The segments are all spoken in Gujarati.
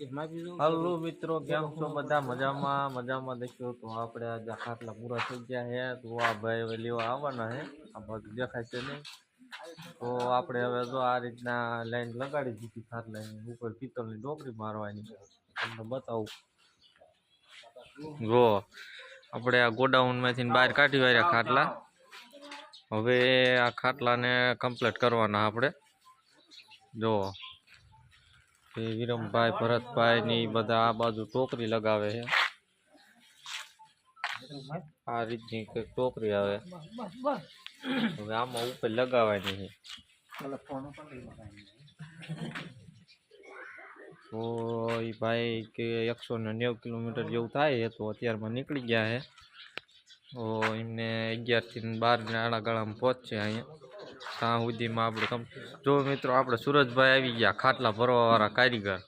હલો મિત્રો કેમ છો? બધા મજામાં? મજામાં. દેખ્યો તો આપણે આજે ખાટલા પૂરા થઈ ગયા હે. તો આ ભાઈ હવે લેવા આવવાના હે. આ બધું દેખાય છે નહીં. તો આપણે હવે જો આ રીતના લાઈન લગાડી દીધી ખાટલાની ઉપર પિત્તળની ડોકરી મારવાની. તમને બતાવું. જો આપણે આ ગોડાઉનમાંથી બહાર કાઢી વાળ્યા ખાટલા. હવે આ ખાટલાને કમ્પ્લીટ કરવાના આપણે. જો એ વિરમભાઈ, ભરતભાઈ ની બધા આ બાજુ ટોકરી લગાવે છે. આ રીતની કંઈક ટોકરી આવે. હવે આમાં ઉપર લગાવવાની છે. તો એ ભાઈ કે એકસો ને નેવું કિલોમીટર જેવું થાય છે, તો અત્યારમાં નીકળી ગયા છે. તો એમને અગિયારથી બાર આડા ગાળામાં પહોંચશે અહીંયા. ત્યાં સુધીમાં આપણે કમ જો મિત્રો આપણે સુરજભાઈ આવી ગયા ખાટલા ભરવાવાળા કારીગર.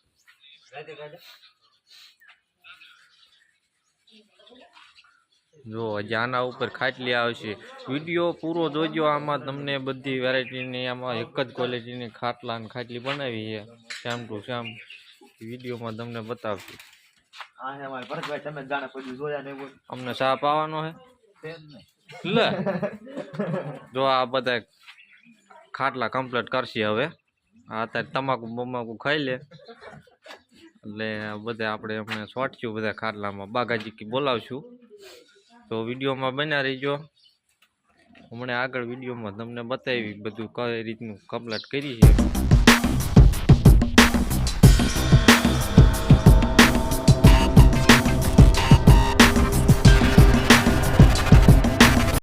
જો હજી આના ઉપર ખાટલી આવશે. વીડિયો પૂરો જોજો આમાં તમને બધી વેરાયટીની આમાં એક જ ક્વોલિટીની ખાટલા અને ખાટલી બનાવી છે. શ્યામ ટુ શ્યામ વિડીયોમાં તમને બતાવશું. અમને ચા પાવાનો છે લે. જો આ બધા ખાટલા કમ્પ્લીટ કરશે હવે. અત્યારે તમાકુ બમાકુ ખાઈ લે. એટલે બધા આપણે એમને સોટ્યું બધા ખાટલામાં. બાગાજી બોલાવશું. તો વિડીયોમાં બન્યા રહીજો. હમણાં આગળ વિડીયોમાં તમને બતાવી બધું કઈ રીતનું કમ્પ્લીટ કરી છે.